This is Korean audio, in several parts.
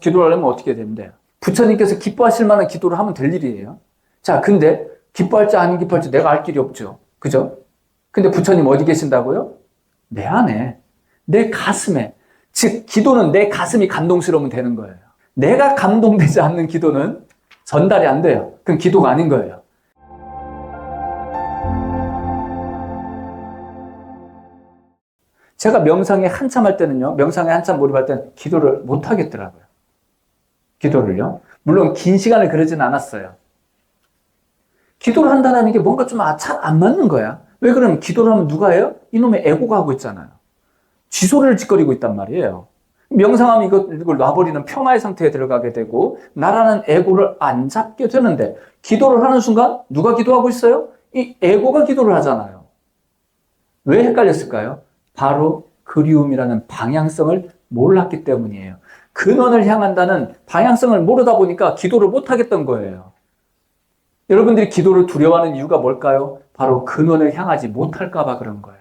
기도를 하려면 어떻게 됩니다. 부처님께서 기뻐하실 만한 기도를 하면 될 일이에요. 자, 근데 기뻐할지 안 기뻐할지 내가 알 길이 없죠. 그죠? 근데 부처님 어디 계신다고요? 내 안에, 내 가슴에. 즉, 기도는 내 가슴이 감동스러우면 되는 거예요. 내가 감동되지 않는 기도는 전달이 안 돼요. 그럼 기도가 아닌 거예요. 제가 명상에 한참 할 때는요, 명상에 한참 몰입할 때는 기도를 못 하겠더라고요. 기도를요. 물론 긴 시간을 그러진 않았어요. 기도를 한다는 게 뭔가 좀 잘 안 맞는 거야. 왜 그러면 기도를 하면 누가 해요? 이놈의 에고가 하고 있잖아요. 쥐소리를 짓거리고 있단 말이에요. 명상하면 이걸, 이걸 놔버리는 평화의 상태에 들어가게 되고, 나라는 에고를 안 잡게 되는데, 기도를 하는 순간 누가 기도하고 있어요? 이 에고가 기도를 하잖아요. 왜 헷갈렸을까요? 바로 그리움이라는 방향성을 몰랐기 때문이에요. 근원을 향한다는 방향성을 모르다 보니까 기도를 못 하겠던 거예요. 여러분들이 기도를 두려워하는 이유가 뭘까요? 바로 근원을 향하지 못할까봐 그런 거예요.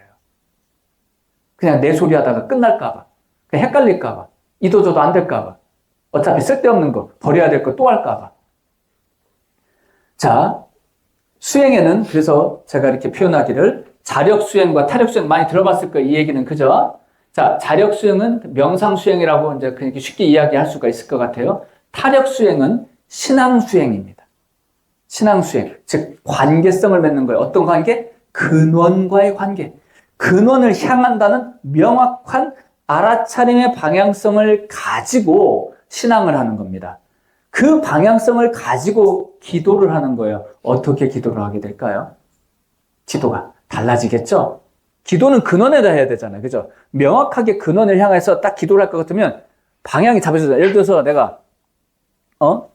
그냥 내 소리 하다가 끝날까봐. 헷갈릴까봐. 이도저도 안 될까봐. 어차피 쓸데없는 거, 버려야 될 거 또 할까봐. 자, 수행에는 그래서 제가 이렇게 표현하기를 자력 수행과 타력 수행 많이 들어봤을 거예요. 이 얘기는 그죠? 자, 자력 수행은 명상 수행이라고 이제 그렇게 쉽게 이야기할 수가 있을 것 같아요. 타력 수행은 신앙 수행입니다. 신앙 수행. 즉, 관계성을 맺는 거예요. 어떤 관계? 근원과의 관계. 근원을 향한다는 명확한 알아차림의 방향성을 가지고 신앙을 하는 겁니다. 그 방향성을 가지고 기도를 하는 거예요. 어떻게 기도를 하게 될까요? 기도가 달라지겠죠? 기도는 근원에다 해야 되잖아요. 그죠? 명확하게 근원을 향해서 딱 기도를 할 것 같으면 방향이 잡혀져요. 예를 들어서 내가, 어?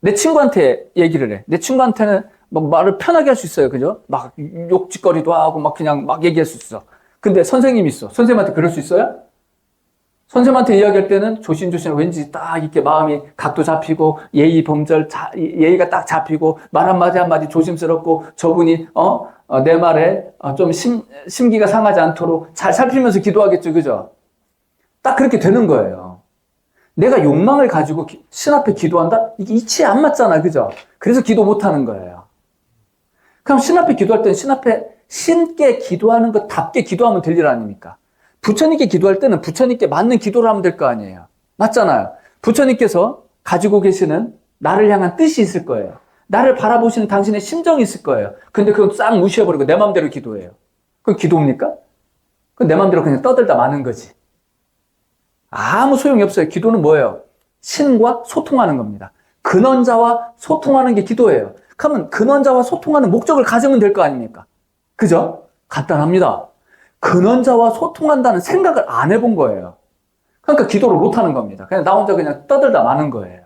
내 친구한테 얘기를 해. 내 친구한테는 막 말을 편하게 할 수 있어요. 그죠? 막 욕짓거리도 하고 막 그냥 막 얘기할 수 있어. 근데 선생님이 있어. 선생님한테 그럴 수 있어요? 선생님한테 이야기할 때는 조심조심 왠지 딱 이렇게 마음이 각도 잡히고 예의 범절 자, 예의가 딱 잡히고 말 한마디 한마디 조심스럽고 저분이 어, 어, 내 말에 어, 좀 심, 심기가 상하지 않도록 잘 살피면서 기도하겠죠. 그죠? 딱 그렇게 되는 거예요. 내가 욕망을 가지고 기, 신 앞에 기도한다? 이게 이치에 안 맞잖아. 그죠? 그래서 기도 못 하는 거예요. 그럼 신 앞에 기도할 때는 신 앞에 신께 기도하는 것답게 기도하면 될 일 아닙니까? 부처님께 기도할 때는 부처님께 맞는 기도를 하면 될 거 아니에요. 맞잖아요. 부처님께서 가지고 계시는 나를 향한 뜻이 있을 거예요. 나를 바라보시는 당신의 심정이 있을 거예요. 근데 그건 싹 무시해버리고 내 마음대로 기도해요. 그건 기도입니까? 그건 내 마음대로 그냥 떠들다 마는 거지. 아무 소용이 없어요. 기도는 뭐예요? 신과 소통하는 겁니다. 근원자와 소통하는 게 기도예요. 그러면 근원자와 소통하는 목적을 가지면 될 거 아닙니까? 그죠? 간단합니다. 근원자와 소통한다는 생각을 안 해본 거예요. 그러니까 기도를 못 하는 겁니다. 그냥 나 혼자 그냥 떠들다 마는 거예요.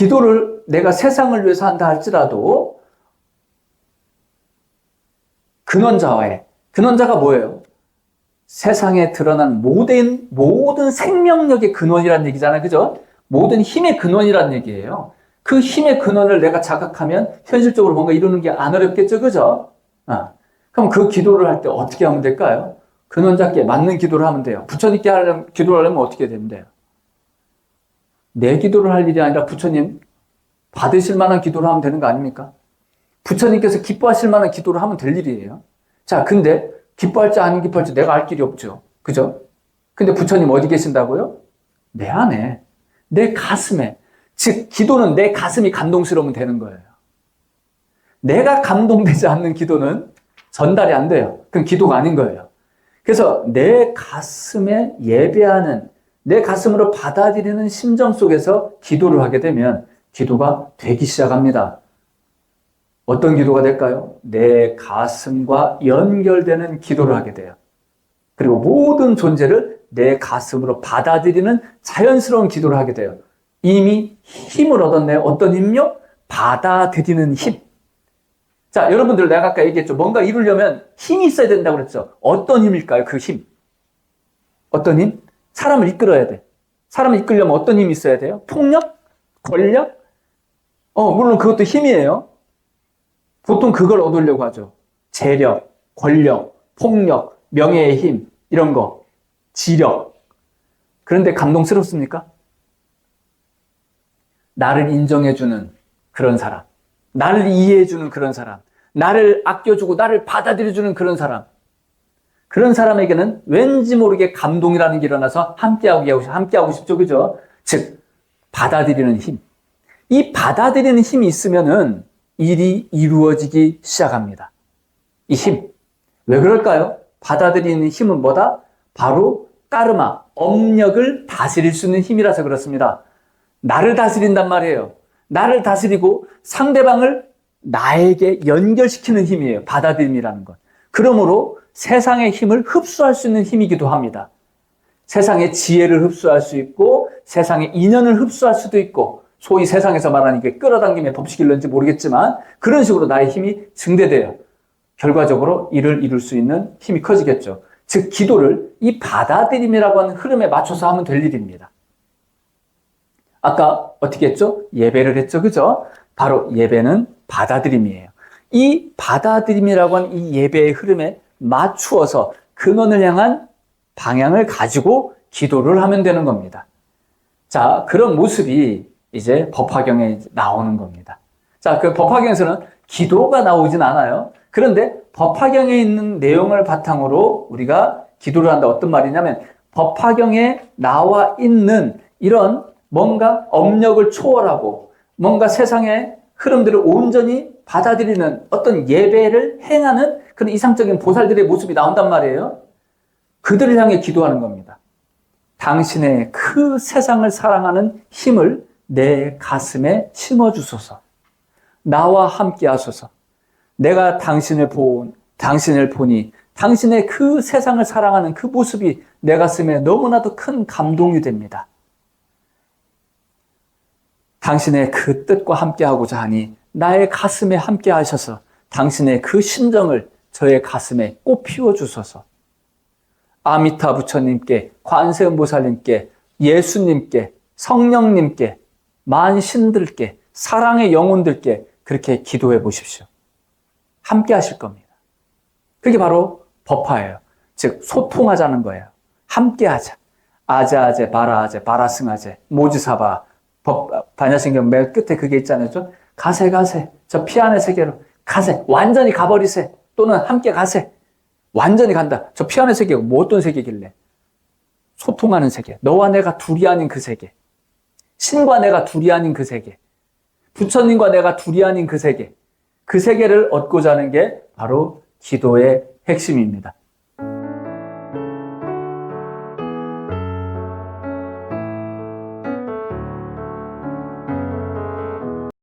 기도를 내가 세상을 위해서 한다 할지라도 근원자와의 근원자가 뭐예요? 세상에 드러난 모든 모든 생명력의 근원이라는 얘기잖아요. 그죠? 모든 힘의 근원이라는 얘기예요. 그 힘의 근원을 내가 자각하면 현실적으로 뭔가 이루는 게 안 어렵겠죠. 그죠? 아. 그럼 그 기도를 할 때 어떻게 하면 될까요? 근원자께 맞는 기도를 하면 돼요. 부처님께 하려면, 기도를 하려면 어떻게 되면 돼요? 내 기도를 할 일이 아니라 부처님 받으실 만한 기도를 하면 되는 거 아닙니까? 부처님께서 기뻐하실 만한 기도를 하면 될 일이에요. 자, 근데 기뻐할지 안 기뻐할지 내가 알 길이 없죠. 그죠? 근데 부처님 어디 계신다고요? 내 안에, 내 가슴에. 즉, 기도는 내 가슴이 감동스러우면 되는 거예요. 내가 감동되지 않는 기도는 전달이 안 돼요. 그럼 기도가 아닌 거예요. 그래서 내 가슴에 예배하는, 내 가슴으로 받아들이는 심정 속에서 기도를 하게 되면 기도가 되기 시작합니다. 어떤 기도가 될까요? 내 가슴과 연결되는 기도를 하게 돼요. 그리고 모든 존재를 내 가슴으로 받아들이는 자연스러운 기도를 하게 돼요. 이미 힘을 얻었네요. 어떤 힘요? 받아들이는 힘. 자, 여러분들 내가 아까 얘기했죠. 뭔가 이루려면 힘이 있어야 된다고 그랬죠. 어떤 힘일까요? 그 힘. 어떤 힘? 사람을 이끌어야 돼. 사람을 이끌려면 어떤 힘이 있어야 돼요? 폭력? 권력? 어, 물론 그것도 힘이에요. 보통 그걸 얻으려고 하죠. 재력, 권력, 폭력, 명예의 힘, 이런 거. 지력. 그런데 감동스럽습니까? 나를 인정해주는 그런 사람, 나를 이해해주는 그런 사람, 나를 아껴주고 나를 받아들여주는 그런 사람, 그런 사람에게는 왠지 모르게 감동이라는 게 일어나서 함께하고, 함께하고 싶죠. 그죠? 즉, 받아들이는 힘. 이 받아들이는 힘이 있으면은 일이 이루어지기 시작합니다. 이 힘. 왜 그럴까요? 받아들이는 힘은 뭐다? 바로 까르마, 업력을 다스릴 수 있는 힘이라서 그렇습니다. 나를 다스린단 말이에요. 나를 다스리고 상대방을 나에게 연결시키는 힘이에요. 받아들임이라는 것. 그러므로 세상의 힘을 흡수할 수 있는 힘이기도 합니다. 세상의 지혜를 흡수할 수 있고 세상의 인연을 흡수할 수도 있고 소위 세상에서 말하는 게 끌어당김의 법칙일런지 모르겠지만 그런 식으로 나의 힘이 증대돼요. 결과적으로 일을 이룰 수 있는 힘이 커지겠죠. 즉 기도를 이 받아들임이라고 하는 흐름에 맞춰서 하면 될 일입니다. 아까 어떻게 했죠? 예배를 했죠. 그죠? 바로 예배는 받아들임이에요. 이 받아들임이라고 하는 이 예배의 흐름에 맞추어서 근원을 향한 방향을 가지고 기도를 하면 되는 겁니다. 자, 그런 모습이 이제 법화경에 나오는 겁니다. 자, 그 법화경에서는 기도가 나오진 않아요. 그런데 법화경에 있는 내용을 바탕으로 우리가 기도를 한다. 어떤 말이냐면 법화경에 나와 있는 이런 뭔가 업력을 초월하고 뭔가 세상의 흐름들을 온전히 받아들이는 어떤 예배를 행하는 그런 이상적인 보살들의 모습이 나온단 말이에요. 그들을 향해 기도하는 겁니다. 당신의 그 세상을 사랑하는 힘을 내 가슴에 심어주소서. 나와 함께 하소서. 내가 당신을 본, 당신을 보니 당신의 그 세상을 사랑하는 그 모습이 내 가슴에 너무나도 큰 감동이 됩니다. 당신의 그 뜻과 함께하고자 하니 나의 가슴에 함께 하셔서 당신의 그 심정을 저의 가슴에 꽃 피워 주소서. 아미타 부처님께, 관세음보살님께, 예수님께, 성령님께, 만신들께, 사랑의 영혼들께 그렇게 기도해 보십시오. 함께 하실 겁니다. 그게 바로 법화예요. 즉, 소통하자는 거예요. 함께 하자. 아자아제, 바라아제, 바라승아제, 모지사바, 법, 반야신경 맨 끝에 그게 있잖아요. 가세, 가세. 저 피안의 세계로 가세. 완전히 가버리세. 또는 함께 가세. 완전히 간다. 저 피안의 세계가 뭐 어떤 세계길래? 소통하는 세계. 너와 내가 둘이 아닌 그 세계. 신과 내가 둘이 아닌 그 세계. 부처님과 내가 둘이 아닌 그 세계. 그 세계를 얻고자 하는 게 바로 기도의 핵심입니다.